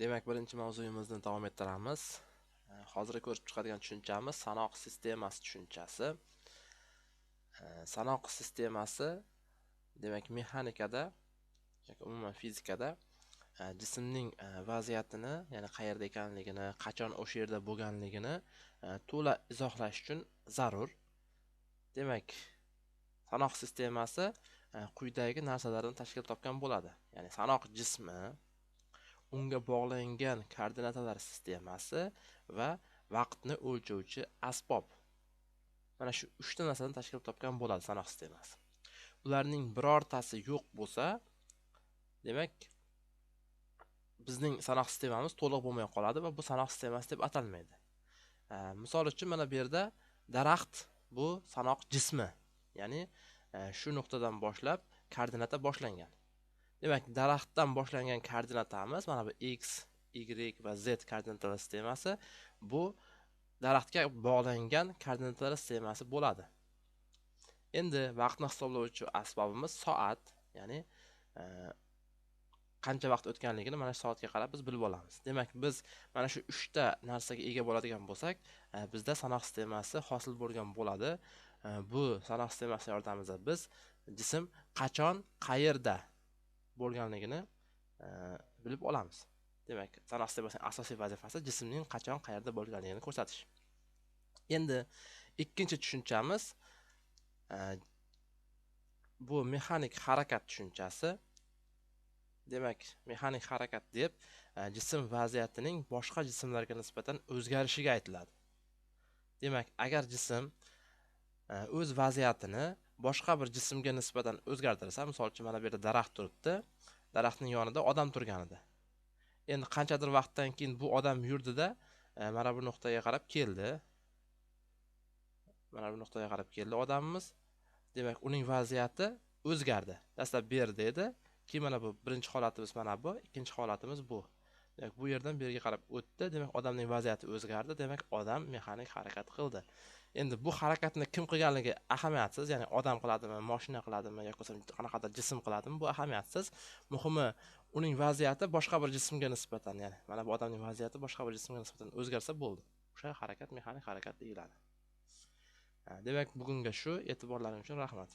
Demak, birinchi mavzuyimizni davom ettiramiz. Hozir ko'rib chiqadigan tushunchamiz sanoq sistemasi tushunchasi. Sanoq sistemasi demak mexanikada yoki umuman fizikada e, jismning e, vaziyatini, ya'ni qayerda ekanligini, qachon o'sha yerda bo'lganligini e, to'la izohlash uchun zarur. Demak, sanoq sistemasi quyidagi narsalardan tashkil topgan bo'ladi. Ya'ni sanoq jismi, unga bog'langan koordinatalar sistemasi va vaqtni o'lchovchi asbob. Mana shu 3 ta narsadan tashkil topgan bo'ladi sanoq sistemasi. Ularning birortasi yo'q bo'lsa, demak bizning sanoq sistemamiz to'liq bo'lmay qoladi va bu sanoq sistemasi deb atalmaydi. E, misol uchun mana bu yerda daraxt bu sanoq jismi, ya'ni e, shu nuqtadan boshlab koordinata boshlangan. Demak, daraxtdan boshlangan koordinatamiz mana bu x, y va z koordinatalar sistemasi bu daraxtga bog'langan koordinatalar sistemasi bo'ladi. Endi vaqtni hisoblovchi asbobimiz soat, ya'ni e, qancha vaqt o'tganligini mana shu soatga qarab biz bilib olamiz. Demak, biz mana shu 3 ta narsaga ega bo'ladigan bo'lsak, e, bizda sanoq sistemasi hosil bo'lgan bo'ladi. E, bu sanoq sistemasi yordamida biz jism qachon, qayerda bo'lganligini e, bilib olamiz. Demak, sanoq asosiy vazifasi jismning qachon, qayerda bo'lganligini ko'rsatish. Endi ikkinchi tushunchamiz e, bu mexanik harakat tushunchasi. Demak, mexanik harakat deb e, jism vaziyatining boshqa jismlarga nisbatan o'zgarishiga aytiladi. Demak, agar jism o'z vaziyatini boshqa bir jismga nisbatan o'zgartirsa, misol uchun mana bu yerda daraxt turibdi, daraxtning yonida odam turgan edi Endi qanchadir vaqtdan keyin bu odam yurdida, e, mana bu nuqtaga qarab keldi. Mana bu nuqtaga qarab keldi odamimiz. Demak, uning vaziyati o'zgardi. Dastlab bu yerda edi, keyin mana bu birinchi holatimiz mana bu, ikkinchi holatimiz bu. Demak, bu yerdan bu yerga qarab o'tdi. Demak, odamning vaziyati o'zgardi. Demak, odam mexanik harakat qildi. Endi bu harakatni kim qilganligi ahamiyatsiz, ya'ni odam qiladimi, mashina qiladimi yoki bo'lmasa qanaqadir jism qiladimi, bu ahamiyatsiz. Muhimi uning vaziyati boshqa bir jismga nisbatan, ya'ni mana bu odamning vaziyati boshqa bir jismga nisbatan o'zgarsa bo'ldi. O'sha harakat mexanik harakat deyiladi. Demak, bugunga shu e'tiborlaringiz uchun rahmat.